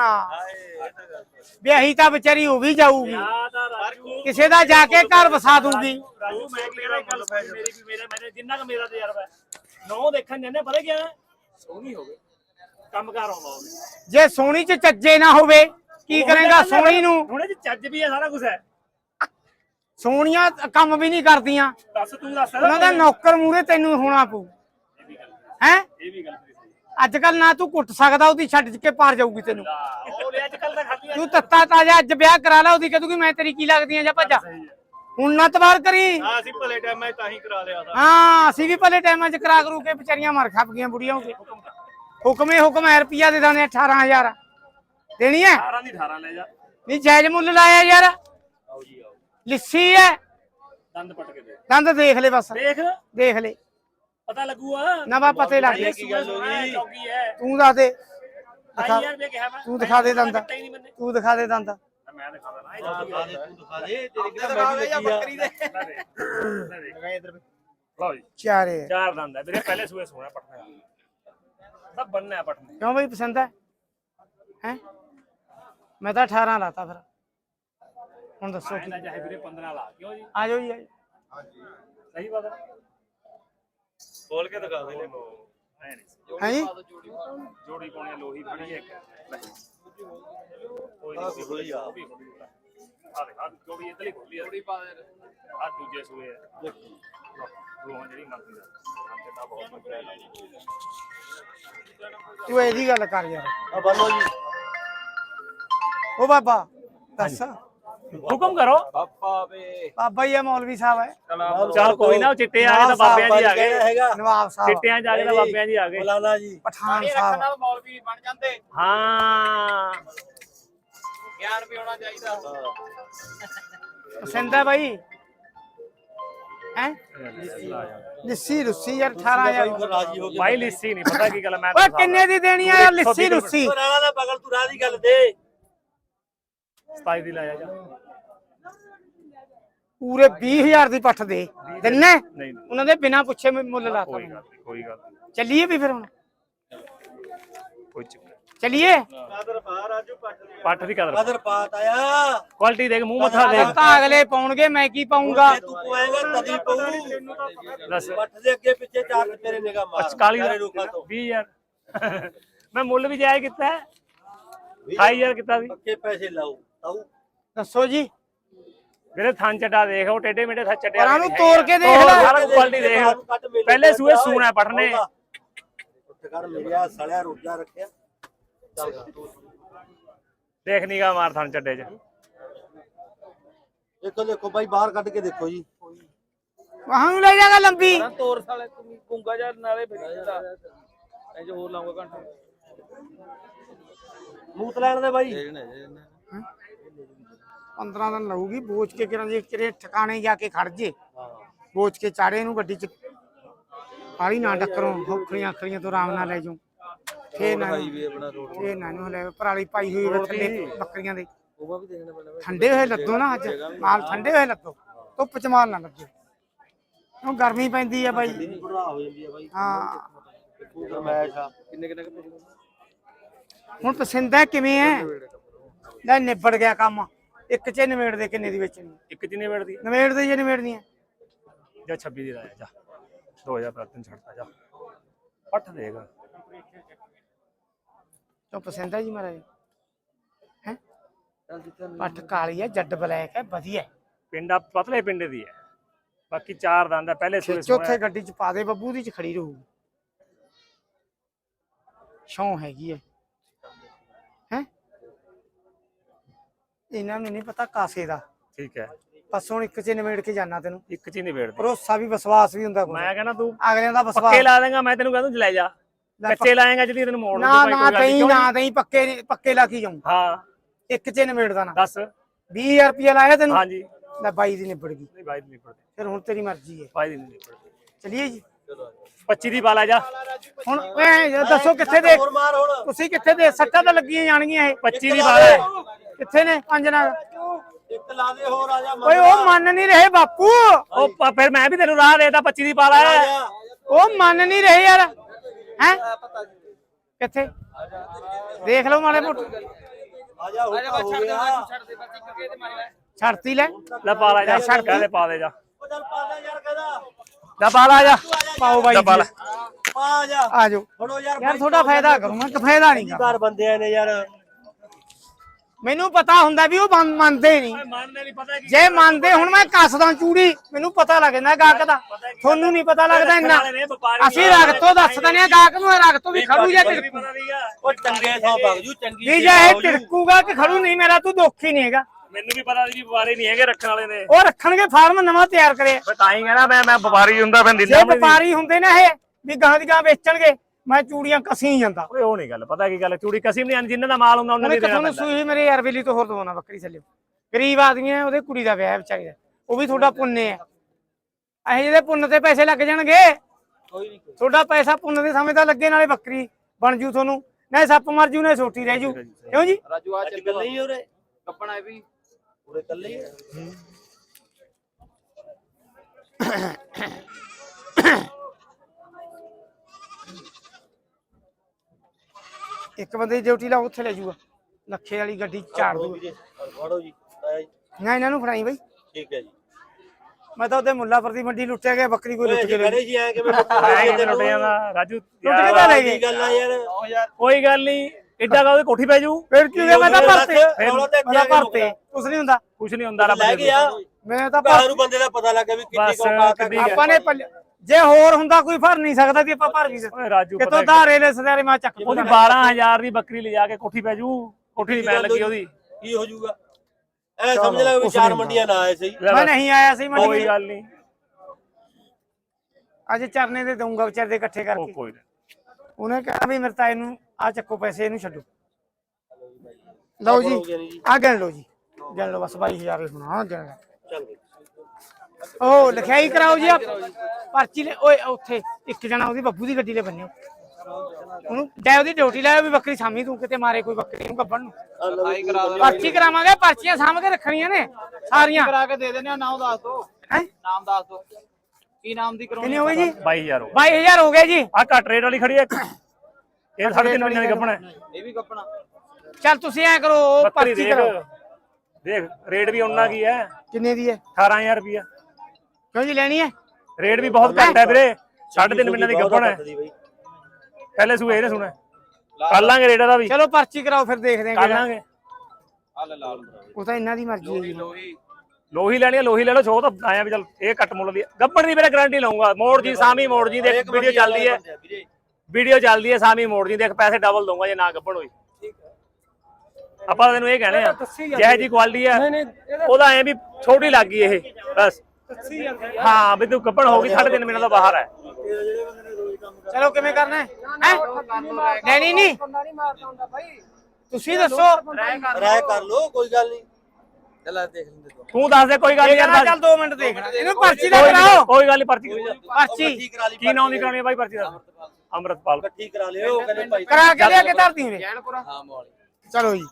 ਕਰਨਾ ਵਿਆਹੀ ਤਾਂ ਵਿਚਾਰੀ ਉਹ ਵੀ ਜਾਊਗੀ। ਕਿਸੇ ਦਾ ਜਾ ਕੇ ਘਰ ਵਸਾ ਦੂਗੀ ਰਾਜੂ ਮੈਂ ਕਿਹੜਾ ਇੱਕ ਗੱਲ ਸੁਣ ਮੇਰੀ ਵੀ ਮੇਰਾ ਮੈਨੇ ਜਿੰਨਾ ਕੁ ਮੇਰਾ ਤਜਰਬਾ ਹੈ ਨੌ ਦੇਖਣ ਜਾਂਦੇ ਪਤਾ ਕੀ ਹੈ ਸੋਹਣੀ ਹੋਵੇ। ਕੰਮਕਾਰ ਆਉਂਦਾ ਹੋਵੇ। ਜੇ ਸੋਹਣੀ ਚ ਚੱਜੇ ਨਾ ਹੋਵੇ ਕੀ ਕਰੇਗਾ ਸੋਹਣੀ ਨੂੰ? ਹੁਣ 'ਚ ਚੱਜ ਵੀ ਹੈ ਸਾਰਾ ਕੁਝ ਹੈ। ਸੋਹਣੀਆਂ ਕੰਮ ਵੀ ਨਹੀਂ ਕਰਦੀਆਂ। ਦੱਸ ਤੂੰ ਦੱਸ। ਉਹਨਾਂ ਦਾ ਨੌਕਰ ਮੂਰੇ ਤੈਨੂੰ ਹੋਣਾ ਪਊ। ਹੈ। ਇਹ ਵੀ ਗੱਲ ਅੱਜ ਕੱਲ ਨਾ ਤੂੰ ਕੁੱਟ ਸਕਦਾ ਉਹਦੀ ਛੱਡ ਕੇ ਪਾਰ ਜਾਊਗੀ ਤੈਨੂੰ। ਆ ਉਹ ਲੈ ਅੱਜ ਕੱਲ ਤਾਂ ਤੱਤਾ ਤਾਜਾ ਅੱਜ ਵਿਆਹ ਕਰਾ ਲਾ ਉਹਦੀ ਕਹਦੂਗੀ ਮੈਂ ਤੇਰੀ ਕੀ ਲੱਗਦੀ ਆ ਜਾਂ। ਭੱਜਾ ਹੁਣ ਨਾ ਤਵਾਰ ਕਰੀ। ਹਾਂ ਅਸੀਂ ਭਲੇ ਟਾਈਮ ਮੈਂ ਤਾਂ ਹੀ ਕਰਾ ਲਿਆ ਸੀ ਹਾਂ ਅਸੀਂ ਵੀ ਭਲੇ ਟਾਈਮਾਂ 'ਚ ਕਰਾ ਕਰੂ ਕੇ ਵਿਚਾਰੀਆਂ ਮਰ ਖੱਪ ਗਈਆਂ ਬੁੜੀਆਂ ਹੋ ਕੇ। ਹੁਕਮੇ ਹੁਕਮ ਹੈ ਰੁਪਿਆ ਦੇ ਦਾਨੇ 18000 ਦੇਣੀ ਹੈ? 18 ਦੀ 18 ਲੈ ਜਾ। ਨਹੀਂ ਜਾਇਜ਼ ਮੁੱਲ ਲਾਇਆ ਯਾਰ। ਆਓ ਜੀ ਆਓ। ਲਿੱਸੀ ਹੈ। ਦੰਦ ਪਟ ਕੇ ਦੇ। ਦੰਦ ਦੇਖ ਲੈ ਬਸ। ਦੇਖ। ਦੇਖ ਲੈ। ਪਤਾ ਲੱਗੂਗਾ। ਨਵਾਂ ਪਤੇ ਲੱਗ ਗਿਆ। ਕੀ ਗੱਲ ਹੋਈ ਚੌਕੀ ਹੈ। ਤੂੰ ਦੱਸ ਦੇ। 2000 ਰੁਪਏ ਕਿਹਾ ਮੈਂ ਤੂੰ ਦਿਖਾ ਦੇ ਦੰਦ। ਕੱਟੇ ਹੀ ਨਹੀਂ ਮੈਨੇ। ਤੂੰ ਦਿਖਾ ਦੇ ਦੰਦ। ਮੈਂ ਦਿਖਾ ਦੇਣਾ। ਇਹ ਚੌਕੀ ਹੈ। ਤੂੰ ਦਿਖਾ ਦੇ। ਤੇਰੀ ਕਿਹੜਾ ਮੈਂ ਵੀ ਲੱਗੀ ਆ? ਲੈ ਦੇ। ਲੈ ਦੇ। ਲਓ ਜੀ। ਚਾਰੇ। ਚਾਰ ਦੰਦ ਹੈ। ਵੀਰੇ ਪਹਿਲੇ ਸੂਏ ਸੋਣਾ ਪਟਨਾ ਸਭ ਬੰਨਣਾ ਹੈ ਪਟਨੇ ਕਿਉਂ ਬਈ ਪਸੰਦ ਹੈ? ਹੈ? ਮੈਂ ਤਾਂ 18 ਲਾਤਾ ਫਿਰ। ਹੁਣ ਦੱਸੋ ਕੀ ਨਾ ਚਾਹੇ ਵੀਰੇ 15 ਲਾ। ਕਿਉਂ ਜੀ? ਆ ਜਾਓ ਜੀ ਆ ਜਾਓ। ਸਹੀ ਬਾਤ ਹੈ। ਖੋਲ ਕੇ ਦਿਖਾ ਦੇ ਨਹੀਂ ਹੈਂ? ਜੀ ਜੋੜੀ ਪਾਉਣੀ ਲੋਹੀ ਬਣੀ ਇੱਕ। ਲੈ। ਕੋਈ ਨਹੀਂ ਖੋਲੀ ਆ। ਵੀ ਖੋਲੀ ਆ ਜੋੜੀ ਇਧਰਲੀ ਖੋਲੀ ਆ। ਜੋੜੀ ਪਾ ਦੇ। ਆ ਦੂਜੇ ਸੂਏ ਆ। ਦੋਹਾਂ ਜਿਹੜੀ ਮਰਜ਼ੀ ਦਾ ਤੇ ਤਾਂ ਬਹੁਤ ਮਜ਼ਾ ਆਇਆ ਤੂੰ ਇਹਦੀ ਗੱਲ ਕਰ ਯਾਰ। ਆ ਬੰਨੋ ਜੀ। ਉਹ ਬਾਬਾ ਦੱਸ। ਹੁਕਮ ਕਰੋ। ਪਾਪਾ ਵੇ। ਬਾਬਾ ਹੀ ਹੈ ਮੌਲਵੀ ਸਾਹਿਬ ਹੈ। ਚਲ ਕੋਈ ਨਾ ਉਹ ਚਿੱਟੇ ਆ ਗਏ ਤਾਂ ਬਾਬਿਆਂ ਜੀ ਆ ਗਏ। ਨਵਾਬ ਸਾਹਿਬ। ਚਿੱਟਿਆਂ ਜਾ ਕੇ ਤਾਂ ਬਾਬਿਆਂ ਜੀ ਆ ਗਏ। ਮੌਲਾਨਾ ਜੀ। ਪਠਾਨ ਸਾਹਿਬ। ਹਾਂ। ਪਸੰਦ ਹੈ ਬਾਈ? ਹੈ? ਲੱਸੀ ਰੁੱਸੀ ਯਾਰ 18000 ਫਿਰ ਰਾਜੀ ਹੋ ਕੇ ਭਾਈ ਲਿੱਸੀ ਨਹੀਂ ਪਤਾ ਕੀ ਗੱਲ ਮੈਂ ਓਏ ਕਿੰਨੇ ਦੀ ਦੇਣੀ ਆ? ਯਾਰ ਲੱਸੀ ਰੁੱਸੀ। ਤੂੰ ਰਾਣਾ ਦਾ ਬਗਲ ਤੂੰ ਰਾਹ ਦੀ ਗੱਲ ਦੇ। 27 ਦੀ ਲਾਇਆ ਜਾ ਪੂਰੇ 20000 ਦੀ ਪੱਠ ਦੇ ਦਿੰਨੇ? ਨਹੀਂ ਨਹੀਂ, ਉਹਨਾਂ ਦੇ ਬਿਨਾ ਪੁੱਛੇ ਮੈਂ ਮੁੱਲ ਲਾਤਾ। ਕੋਈ। ਗੱਲ ਨਹੀਂ ਕੋਈ ਗੱਲ ਨਹੀਂ। ਚੱਲੀਏ ਵੀ ਫਿਰ ਹੁਣ? ਕੋਈ ਚੱਕਰ ਨਹੀਂ। ਚੱਲੀਏ? ਕਾਦਰ ਪਾ ਰਾਜੂ ਪੱਟ ਪੱਠ ਦੀ ਕਦਰ ਕਾਦਰ ਪਾਤ ਆਇਆ ਕੁਆਲਿਟੀ ਦੇਖ ਮੂੰਹ ਮੱਥਾ ਦੇਖ। ਤਾਂ ਅਗਲੇ ਪਾਉਣਗੇ ਮੈਂ ਕੀ ਪਾਉਂਗਾ ਜੇ ਤੂੰ ਕੋਏਗਾ ਤਦੀ ਪਊ। ਦੱਸ। ਪੱਟ ਦੇ ਅੱਗੇ ਪਿੱਛੇ ਚਾਕ ਤੇਰੇ ਨਿਗਾਹ ਮਾਰ। ਅੱਛ ਕਾਲੀ ਸਾਰੇ ਰੁੱਖਾਂ ਤੋਂ। 20 ਯਾਰ ਮੈਂ ਮੁੱਲ ਵੀ ਜਾਇਜ਼ ਕੀਤਾ ਹੈ। 28000 ਕੀਤਾ ਸੀ। ਪੱਕੇ ਪੈਸੇ ਲਾਓ। ਤਾਊ ਦੱਸੋ ਜੀ। ਵੀਰੇ ਥਣ ਚੱਡਾ ਦੇਖ ਉਹ ਟੇਡੇ ਮੇਡੇ ਥਣ ਚੱਡਿਆ ਪਰਾਂ ਨੂੰ ਤੋੜ ਕੇ ਦੇਖ ਲੈ। ਸਾਰਾ ਕੁਆਲਿਟੀ ਦੇਖ। ਪਹਿਲੇ ਸੂਏ ਸੂਣਾ ਉੱਠ ਕਰ ਮੇਰਿਆ ਸੜਿਆ ਰੋਜਾ ਰੱਖਿਆ। ਚੱਲ। ਦੇਖ ਨੀਗਾ ਮਾਰ ਥਣ ਚੱਡੇ ਚ। ਦੇਖੋ ਦੇਖੋ ਬਾਈ ਬਾਹਰ ਕੱਢ ਕੇ ਦੇਖੋ ਜੀ। ਵਾਹਾਂ ਨੂੰ ਲੈ ਜਾਗਾ ਲੰਬੀ। ਤੋਰ ਸਾਲੇ ਤੂੰ ਕੁੰਗਾ ਜਾਂ ਨਾਲੇ ਭੇਜਦਾ ਐ ਜੋ ਹੋਰ ਲਾਉਂਗਾ ਘੰਟਾ। ਮੂਤ ਲੈਣ ਦੇ ਬਾਈ। 15 ਦਿਨ ਲਊਗੀ ਬੋਚ ਕੇ ਕਿਰਾਂ ਦੇ ਕਿਰੇ ਠਿਕਾਣੇ ਜਾ ਕੇ ਖੜ ਜੇ। ਬੋਚ ਕੇ ਚਾੜੇ ਨੂੰ ਗੱਡੀ ਚ ਆਲੀ ਨਾ ਟੱਕਰੋਂ ਔਖਰੀਆਂ ਅੱਖਰੀਆਂ ਤੋਂ ਆਰਾਮ ਨਾਲ ਲੈ ਜਾਉ ਫੇਰ ਨਾ ਫੇਰ ਨਾ ਨੂੰ ਹਲੇ ਪਰਾਲੀ ਪਾਈ ਹੋਈ ਵੇ ਥੱਲੇ ਬੱਕਰੀਆਂ ਦੇ। ਉਹ ਵੀ ਦੇਖਣਾ ਪੈਣਾ ਠੰਡੇ ਹੋਏ ਲੱਦੋ ਨਾ ਅੱਜ ਮਾਲ ਠੰਡੇ ਹੋਏ ਲੱਦੋ ਧੁੱਪ ਚ ਮਾਲ ਨਾ ਲੱਗੇ। ਉਹ ਗਰਮੀ ਪੈਂਦੀ ਆ ਬਾਈ। ਹੋ। ਜਾਂਦੀ ਬਾਈ ਕਿੰਨੇ ਕਿੰਨੇ ਹੁਣ ਪਸੰਦ ਹੈ ਕਿਵੇਂ ਹੈ? ਲੈ ਨਿਬੜ ਗਿਆ ਕੰਮ। ਇੱਕ ਚ ਨਿਬੇੜ ਦੇ ਕਿੰਨੇ ਦੀ ਵੇਚਣੀ? ਇੱਕ ਜਿੰਨੇ ਵੇੜ ਦੀ। ਨਿਬੇੜ ਦੇ ਜੇ ਨਿਬੇੜਨੀ ਹੈ। ਜਾਂ 26 ਦੀ ਲਾਇਆ ਜਾ। 2000 ਪਰ ਤਿੰਨ ਛੱਡਦਾ ਜਾ। ਪੱਠ ਦੇਖ। ਤੋ ਪਸੰਦ ਹੈ ਜੀ ਮਹਾਰਾਜ। ਹੈ? ਪੱਠ ਕਾਲੀ ਹੈ ਜੱਡ ਬਲੈਕ ਹੈ ਵਧੀਆ ਪਿੰਡਾ ਪਤਲੇ ਪਿੰਡੇ ਦੀ ਹੈ। ਬਾਕੀ ਚਾਰ ਦੰਦ ਹੈ ਪਹਿਲੇ ਸੂਏ ਖਿੱਚ ਉੱਥੇ ਗੱਡੀ ਚ ਪਾ ਦੇ ਬੱਬੂ ਦੀ ਚ ਖੜੀ ਰਹੂ। ਸ਼ੌਂ ਹੈਗੀ ਹੈ। ਇਹਨਾਂ ਨੂੰ ਨਹੀਂ ਪਤਾ ਕਾਸੇ ਦਾ। ਠੀਕ ਹੈ। ਬਸ ਹੁਣ ਇੱਕ ਚ ਨਿਬੇੜ ਕੇ ਜਾਣਾ ਤੈਨੂੰ। ਇੱਕ ਚ ਹੀ ਨਹੀਂ ਵੇੜਦੇ ਭਰੋਸਾ ਵੀ ਵਿਸ਼ਵਾਸ ਵੀ ਹੁੰਦਾ ਕੋਈ। ਮੈਂ ਕਹਿੰਦਾ ਤੂੰ ਅਗਲਿਆਂ ਦਾ ਪੱਕੇ ਵਿਸ਼ਵਾਸ ਲਾ ਦੇਗਾ ਮੈਂ ਤੈਨੂੰ ਕਹਿੰਦਾ ਲੈ ਜਾ। ਲੈ ਕੱਚੇ ਲਾਏਗਾ ਜਿਹੜੀ ਤੈਨੂੰ ਮੋੜ ਨਾ ਨਾ ਤਈ ਨਾ ਤਈ ਪੱਕੇ ਨੀ- ਪੱਕੇ ਲਾ ਕੇ ਜਾਉਂ ਹਾਂ। ਇੱਕ ਚ ਨਿਬੇੜਦਾ ਨਾ। ਦੱਸ। 20000 ਰੁਪਏ ਲਾਇਆ ਤੈਨੂੰ। ਹਾਂਜੀ। ਲੈ ਬਾਈ ਦੀ ਨਿਬੜ ਗਈ। ਨਹੀਂ ਬਾਈ ਦੀ ਨਹੀਂ ਪੜਦੇ ਫਿਰ ਹੁਣ ਤੇਰੀ ਮਰਜ਼ੀ ਹੈ। ਬਾਈ ਦੀ ਨਹੀਂ ਪੜਦੇ ਚਲਿਏ ਜੀ। 25 ਦੀ ਬਾਲਾ ਜਾ। ਹੁਣ ਓਏ ਦੱਸੋ ਕਿੱਥੇ ਦੇ ਤੁਸੀਂ ਕਿੱਥੇ ਦੇ? ਸੱਟਾਂ ਤਾਂ ਲੱਗੀਆਂ ਜਾਣਗੀਆਂ ਇਹ। 25 ਦੀ ਬਾਲਾ ਹੈ ਕਿੱਥੇ ਨੇ ਪੰਜ ਨਾਲ? ਇੱਕ ਲਾ ਦੇ ਹੋਰ ਆ ਜਾ ਓਏ ਉਹ ਮੰਨ ਨਹੀਂ ਰਹੇ ਬਾਪੂ। ਉਹ ਪ- ਫਿਰ ਮੈਂ ਵੀ ਤੈਨੂੰ ਰਾਹ ਦੇਦਾ 25 ਦੀ ਬਾਲਾ ਹੈ ਉਹ ਮੰਨ ਨਹੀਂ ਰਹੇ ਯਾਰ। ਹੈ? ਕਿੱਥੇ? ਦੇਖ ਲਓ ਮਾੜੇ ਮੋਟੇ। ਆ ਜਾ ਹੁਣ ਤਾਂ ਹੋ ਗਿਆ। ਛੱਡ ਦੇ ਬਸ ਇੱਕ ਕੇ ਤੇ ਮਾਰੀ ਲੈ ਛੱਡਤੀ ਲੈ। ਲੈ ਪਾ ਲੈ ਜਾ ਛੱਡ ਕਹਦੇ ਪਾ ਦੇ ਜਾ। ਉਹ ਚੱਲ ਪਾ ਲੈ ਯਾਰ ਕਹਦਾ। ਲੈ ਪਾ ਲੈ ਜਾ। ਪਾਓ ਬਾਈ ਲੈ ਪਾ ਲੈ। ਪਾ ਜਾ। ਆ ਜਾਓ। ਫੜੋ ਯਾਰ ਯਾਰ ਤੁਹਾਡਾ ਫਾਇਦਾ ਕਰੂੰਗਾ ਕਿ ਫਾਇਦਾ ਨਹੀਂ ਘਰ ਬੰਦਿਆਂ ਨੇ ਯਾਰ। ਮੈਨੂੰ ਪਤਾ ਹੁੰਦਾ ਵੀ ਉਹ ਮੰਨ- ਮੰਨਦੇ ਨਹੀਂ। ਮੰਨਦੇ ਨਹੀਂ ਪਤਾ ਕੀ ਜੇ ਮੰਨਦੇ ਹੁਣ ਮੈਂ ਕੱਸਦਾ ਚੂੜੀ ਮੈਨੂੰ ਪਤਾ ਲੱਗਦਾ ਗਾਹਕ ਦਾ। ਤੁਹਾਨੂੰ ਨਹੀਂ ਪਤਾ ਲੱਗਦਾ ਇੰਨਾ। ਅਸੀਂ ਰਗ ਤੋਂ ਦੱਸ ਦਿੰਦੇ ਆ ਗਾਹਕ ਨੂੰ ਰਗ ਤੋਂ ਵੀ ਖੜੂ ਜਾਂ ਟਿੜਕੂ ਉਹ ਚੰਗੇ ਥਾਂ ਵਗ ਜੂ ਚੰਗੀ ਵੀ ਜੇ ਇਹ ਟਿੜਕੂਗਾ ਕਿ ਖੜੂ ਨਹੀਂ ਮੇਰਾ ਤੂੰ ਦੁੱਖ ਹੀ ਨਹੀਂ ਹੈਗਾ। ਮੈਨੂੰ ਵੀ ਪਤਾ ਸੀ ਵਪਾਰੀ ਨਹੀਂ ਹੈਗੇ ਰੱਖਣ ਵਾਲੇ ਨੇ। ਉਹ ਰੱਖਣਗੇ ਫਾਰਮ ਨਵਾਂ ਤਿਆਰ ਕਰੇ। ਮੈਂ ਤਾਂ ਹੀ ਕਹਿੰਦਾ ਮੈਂ ਮੈਂ ਵਪਾਰੀ ਹੁੰਦਾ ਫਿਰ ਜੇ। ਵਪਾਰੀ ਹੁੰਦੇ ਨਾ ਇਹ ਵੀ ਗਾਂ ਦੀ ਗਾਂ ਵੇਚਣਗੇ ਮੈਂ ਚੂੜੀਆਂ ਕਸੀ ਜਾਂਦਾ। ਓਏ ਉਹ ਨਹੀਂ ਗੱਲ ਪਤਾ ਕੀ ਗੱਲ ਚੂੜੀ ਕਸੀ ਨਹੀਂ ਜਿੰਨਾਂ ਦਾ ਮਾਲ ਹੁੰਦਾ ਉਹਨਾਂ ਨੇ ਦੇਣਾ ਕਿਥੋਂ ਪੈਂਦਾ। ਸੂਈ ਮੇਰੇ ਯਾਰ ਵੇਲੀ ਤੋਂ ਹੋਰ ਦਵਾਉਣਾ ਬੱਕਰੀ ਥੱਲੇ। ਗਰੀਬ ਆਦਮੀ ਹੈ ਉਹਦੇ ਕੁੜੀ ਦਾ ਵਿਆਹ ਵਿਚਾਰੀ ਦਾ। ਉਹ ਵੀ ਤੁਹਾਡਾ ਪੁੰਨ ਹੈ। ਇਹ ਜਿਹਦੇ ਪੁੰਨ ਤੇ ਪੈਸੇ ਲੱਗ ਜਾਣਗੇ। ਕੋਈ ਨਹੀਂ ਤੁਹਾਡਾ ਪੈਸਾ ਪੁੰਨ ਦੇ ਸਮੇਂ ਤਾਂ ਲੱਗੇ ਨਾਲੇ ਬੱਕਰੀ ਬਣ ਜੂ ਤੁਹਾਨੂੰ। ਨਾ ਸੱਪ ਮਰ ਜੂ ਨਾ ਛੋਟੀ ਰਹਿ ਜੂ। ਕਿਉਂ ਜੀ? ਰਾਜੂ ਆ ਚੱਲ ਨਹੀਂ ਉਰੇ? ਕੱਪਣਾ ਵੀ। ਉਰੇ ਕੱਲੇ ਹੀ। ਇੱਕ ਬੰਦੇ ਦੀ ਡਿਊਟੀ ਲਾ ਉੱਥੇ ਲੈ ਜੂਗਾ ਲੱਖੇ ਵਾਲੀ ਗੱਡੀ ਫੜੋ ਦੂ ਵੀਰੇ, ਫੜੋ ਜੀ ਤਾਇਆ ਜੀ। ਨਾ ਇਹਨਾਂ ਨੂੰ ਫੜਾਈ ਬਈ। ਠੀਕ ਹੈ ਜੀ। ਮੈਂ ਤਾਂ ਉਹਦੇ ਮੁੱਲਾਪੁਰ ਦੀ ਮੰਡੀ ਲੁੱਟਿਆ ਗਿਆ ਬੱਕਰੀ ਕੋਈ ਲੁੱਟ ਕੇ ਲੈ ਜੀ ਐ ਕਿਵੇਂ ਰਾਜੂ ਲੁੱਟ ਕੇ ਤਾਂ ਲੈ ਕੀ ਗਏ। ਗੱਲ ਆ ਯਾਰ? ਕੋਈ ਗੱਲ ਨਹੀਂ ਇੱਡਾ ਕਾ ਉਹਦੀ ਕੋਠੀ ਪੈ ਜੂ ਫਿਰ ਕੀ ਹੋਇਆ ਮੈਂ ਤਾਂ ਭਰਤੇ। ਰੌਲਾ ਤੇ ਮੈਂ ਤਾਂ ਭਰਤੇ ਕੁਛ ਨਹੀਂ ਹੁੰਦਾ। ਕੁਛ ਨਹੀਂ ਹੁੰਦਾ ਰੱਬ ਲੈ ਦੇ ਗਿਆ। ਮੈਂ ਤਾਂ ਬਾਹਰ ਨੂੰ ਬੰਦੇ ਦਾ ਪਤਾ ਲੱਗਾ ਵੀ ਕਿੰਨੀ ਬਸ ਆਪਾਂ ਨੇ ਪੱਲੇ- ਜੇ ਹੋਰ ਹੁੰਦਾ ਕੋਈ ਭਰ ਨਹੀਂ ਸਕਦਾ ਤੇ ਆਪਾਂ ਭਰ ਵੀ ਸਕਦੇ ਓਏ ਰਾਜੂ ਕਿਤੋਂ ਪਤਾ ਧਾਰੇ ਲੈ ਸਦਾਰੇ ਮੈਂ ਚੱਕ ਉਹਦੀ 12000 ਦੀ ਬੱਕਰੀ ਲਿਜਾ ਕੇ ਕੋਠੀ ਪੈ ਜੂ ਕੋਠੀ ਨਹੀਂ ਪੈਣ ਲੱਗੀ ਉਹਦੀ। ਕੀ ਹੋ ਜਾਊਗਾ? ਐ ਸਮਝ ਲੈ ਵੀ ਚਾਰ ਮੰਡੀਆਂ ਨਾ ਆਏ ਸਹੀ। ਮੈਂ ਨਹੀਂ ਆਇਆ ਸੀ ਮੈਂ ਕੋਈ ਗੱਲ ਨਹੀਂ। ਅੱਜ ਚਰਨੇ ਦੇ ਦਊਂਗਾ ਵਿਚਾਰੇ ਦੇ ਇਕੱਠੇ ਉਹ ਕਰਕੇ। ਕੋਈ ਨਹੀਂ ਉਹਨੇ ਕਿਹਾ ਵੀ ਮੇਰੇ ਤਾਏ ਨੂੰ ਆ ਚੱਕੋ ਪੈਸੇ ਇਹਨੂੰ ਛੱਡੋ। ਲਓ ਜੀ ਹੋ ਆ ਗਿਣ ਲਓ ਜੀ। ਗਿਣ ਲਓ ਬਸ 22000 ਹੀ ਹੋਣਾ ਗਿਣ ਲਓ ਉਹ ਲਿਖਾਈ ਕਰਾਓ ਜੀ ਆਪ। ਪਰਚੀ ਲੈ ਓਏ ਉੱਥੇ ਇੱਕ ਜਣਾ ਉਹਦੀ ਬੱਬੂ ਦੀ ਗੱਡੀ ਲੈ ਬੰਨਿਓ। ਉਹਨੂੰ ਜਾਇ ਉਹਦੀ ਡਿਊਟੀ ਲਾਇਓ ਵੀ ਬੱਕਰੀ ਸਾਮੀ ਤੂੰ ਕਿਤੇ ਮਾਰੇ ਕੋਈ ਬੱਕਰੀ ਨੂੰ ਗੱਬਣ ਨੂੰ। ਆਈ ਕਰਾ ਦੋ ਪਰਚੀ ਕਰਾਵਾਂਗੇ ਪਰਚੀਆਂ ਸਾਂਭ ਕੇ ਰੱਖਣੀਆਂ ਨੇ ਸਾਰੀਆਂ। ਕਰਾ ਕੇ ਦੇ ਦੇਣੇ ਨਾਮ ਦੱਸ ਦੋ ਹੈ? ਨਾਮ ਦੱਸ ਦੋ ਕੀ ਨਾਮ ਦੀ ਕਰਾਉਣੀ ਕਿੰਨੇ ਹੋ ਗਏ ਜੀ? 22000 ਹੋ 22000 ਹੋ ਗਏ ਜੀ। ਆ ਘੱਟ ਰੇਟ ਵਾਲੀ ਖੜੀ ਹੈ ਇੱਕ। ਇਹ ਸਾਢੇ ਤਿੰਨ ਮਹੀਨੇ ਦੀ ਗੱਪਣ ਹੈ। ਇਹ ਵੀ ਕੱਪਣਾ ਚੱਲ ਤੁਸੀਂ ਐ ਕਰੋ ਉਹ ਬੱਕਰੀ ਪਰਚੀ ਦੇਖ। ਕਰਾਓ। ਦੇਖ ਰੇਟ ਵੀ ਉਹਨਾਂ ਕੀ ਹੈ। ਕਿੰਨੇ ਦੀ ਹੈ? 18000 ਰੁਪਿਆ ਕਿਉਂ ਜੀ ਲੈਣੀ ਹੈ? ਰੇਟ ਵੀ ਬਹੁਤ ਘੱਟ ਹੈ ਵੀਰੇ। ਸਾਢੇ ਤਿੰਨ ਮਹੀਨੇ ਦੀ ਗੱਪਣ ਹੈ? ਦੀ ਪਹਿਲੇ ਸੂਏ ਇਹਨੇ ਸੁਣਾ। ਕਰ ਲਾਂਗੇ ਰੇਟ ਦਾ ਵੀ। ਚਲੋ ਪਰਚੀ ਕਰਾਓ ਫਿਰ ਦੇਖਦੇ ਕਰ ਹਾਂ ਲਾਂਗੇ। ਆ ਲੈ ਲਾ ਉਹ ਤਾਂ ਇਹਨਾਂ ਦੀ ਮਰਜ਼ੀ ਹੈ ਜੀ। ਲੋਹੀ। ਲੋਹੀ ਲੈਣੀ ਹੈ ਲੋਹੀ ਲੈ ਲਓ। ਛੋ ਤਾਂ ਆਇਆ ਵੀ ਚੱਲ ਇਹ ਕੱਟ ਮੁੱਲ ਦੀ ਹੈ। ਗੱਪਣ ਦੀ ਮੇਰੇ ਗਾਰੰਟੀ ਲਵਾਂਗਾ ਮੋੜ ਜੀ ਸਾਮੀ ਮੋੜ ਜੀ ਦੇਖ ਵੀਡੀਓ ਚੱਲਦੀ ਹੈ। ਵੀਡੀਓ ਚੱਲਦੀ ਹੈ ਸਾਮੀ ਮੋੜ ਜੀ ਦੇਖ ਪੈਸੇ ਡਬਲ ਦਊਂਗਾ ਜੇ ਨਾ ਗੱਪਣ ਹੋਈ। ਆਪਾਂ ਤੈਨੂੰ ਇਹ ਕਹਿਣੇ ਆ ਜਿਹੇ ਜੀ ਕੁਆਲਿਟੀ ਆ ਉਹਦਾ ਐ ਵੀ ਛੋਟੀ ਲੱਗ ਗਈ ਇਹ ਬਸ। ਹਾਂ ਵੀ ਤੂੰ ਗੱਪਣ ਹੋ ਗਈ ਸਾਢੇ ਤਿੰਨ ਮਹੀਨੇ ਤੋਂ ਬਾਹਰ ਹੈ ਚਲੋ ਕਿਵੇਂ ਕਰਨਾ ਹੈ? ਹੈਂ? ਲੈਣੀ ਨਹੀਂ ਤੁਸੀਂ ਦੱਸੋ। ਰਾਇ ਕਰ ਲੋ ਕੋਈ ਗੱਲ ਨਹੀਂ ਚੱਲ ਆ ਦੇਖ ਲੈਂਦੇ ਤੂੰ ਤੂੰ ਦੱਸ ਦੇ ਕੋਈ ਗੱਲ ਨਹੀਂ ਯਾਰ ਚੱਲ 2 ਮਿੰਟ ਦੇਖਣਾ ਇਹਨੂੰ ਪਰਚੀ ਦਾ ਕੋਈ ਕਰਾਓ। ਕੋਈ ਗੱਲ ਨਹੀਂ ਪਰਚੀ ਪਰਚੀ। ਠੀਕ ਕਰਾ ਲਈ ਕੀ ਨਾਮ ਦੀ ਕਰਾਉਣੀ ਹੈ ਬਾਈ ਪਰਚੀ ਦਾ? ਅੰਮ੍ਰਿਤਪਾਲ। ਠੀਕ ਕਰਾ ਲਿਓ ਕਹਿੰਦੇ ਭਾਈ ਕਰਾ ਕੇ ਲਿਆ ਕੇ ਧਰਤੀ ਹਾਂ ਮੋਹਾਲੀ ਚਲੋ ਜੀ।